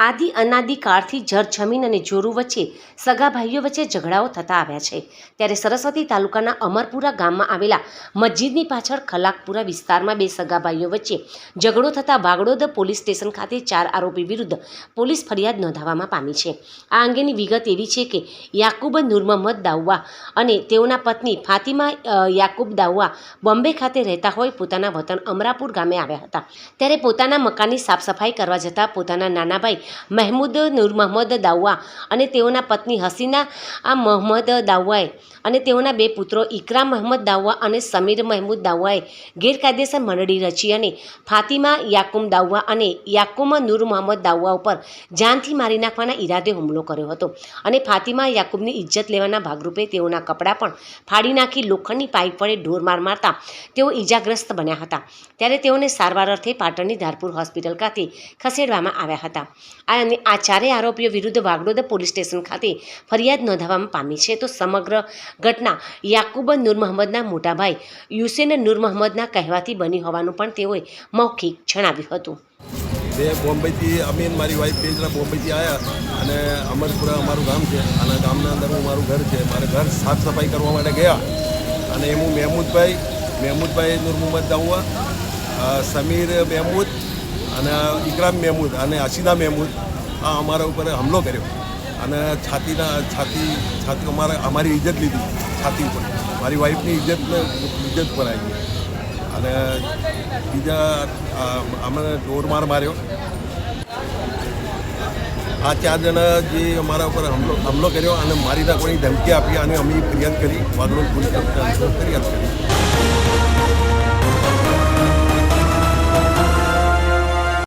આદિ અનાદિ કાળથી જર જમીન અને જોરું વચ્ચે સગા ભાઈઓ વચ્ચે ઝઘડાઓ થતા આવ્યા છે. ત્યારે સરસ્વતી તાલુકાના અમરપુરા ગામમાં આવેલા મસ્જિદની પાછળ ખલાકપુરા વિસ્તારમાં બે સગા ભાઈઓ વચ્ચે ઝઘડો થતાં વાગડોદ પોલીસ સ્ટેશન ખાતે ચાર આરોપી વિરુદ્ધ પોલીસ ફરિયાદ નોંધાવવામાં પામી છે. આ અંગેની વિગત એવી છે કે યાકુબ નુરમહમદ દાઉવા અને તેઓના પત્ની ફાતિમા યાકુબ દાઉવા બોમ્બે ખાતે રહેતા હોય પોતાના વતન અમરાપુર ગામે આવ્યા હતા. ત્યારે પોતાના મકાનની સાફસફાઈ કરવા જતાં પોતાના નાના ભાઈ મહેમૂદ નૂર મોહમ્મદ દાઉવા અને તેઓના પત્ની હસીના આ મોહમ્મદ દાઉવાએ અને તેઓના બે પુત્રો ઇકરામ મહમ્મદ દાઉવા અને સમીર મહેમૂદ દાઉઆએ ગેરકાયદેસર મંડળી રચી અને ફાતિમા યાકુમ દાઉવા અને યાકુમ નૂર મોહમ્મદ દાઉવા ઉપર જાનથી મારી નાખવાના ઈરાદે હુમલો કર્યો હતો અને ફાતિમા યાકુબની ઇજ્જત લેવાના ભાગરૂપે તેઓના કપડાં પણ ફાડી નાખી લોખંડની પાઇપ વડે ઢોર માર મારતા તેઓ ઈજાગ્રસ્ત બન્યા હતા. ત્યારે તેઓને સારવાર અર્થે પાટણની ધારપુર હોસ્પિટલ ખાતે ખસેડવામાં આવ્યા હતા. આ ચારેય આરોપીઓ વિરુદ્ધ વાગડોદ પોલીસ સ્ટેશન ખાતે ફરિયાદ નોંધાવવામાં પામી છે. તો સમગ્ર ઘટના યાકુબ નૂર મોહમ્મદના મોટાભાઈ યુસેન નૂર મોહમ્મદના કહેવાથી બની હોવાનું પણ તેઓએ મૌખિક જણાવ્યું હતું. બે બોમ્બેથી અમે મારી વાઈફ બે બોમ્બેથી આવ્યા અને અમરપુરા અમારું ગામ છે. અને ગામના અંદર મારું ઘર છે. મારે ઘર સાફ સફાઈ કરવા માટે ગયા અને એમ હું મહેમૂદભાઈ મહેમૂદભાઈ નૂર મોહમ્મદ દાઉઆ સમીર મહેમૂદ અને ઇકરામ મહેમૂદ અને હસીના મહેમૂદ આ અમારા ઉપર હમલો કર્યો. અને છાતીના, છાતી છાતી અમારે, અમારી ઇજ્જત લીધી છાતી ઉપર. મારી વાઈફની ઇજ્જતને ઇજ્જત પર આવી અને બીજા અમને ઢોરમાર માર્યો. આ ચાર જણા જે અમારા ઉપર હમલો હમલો કર્યો અને મારી નાખવાની ધમકી આપી અને અમે ફરિયાદ કરી. વાગડોદ પોલીસ કરી કરી.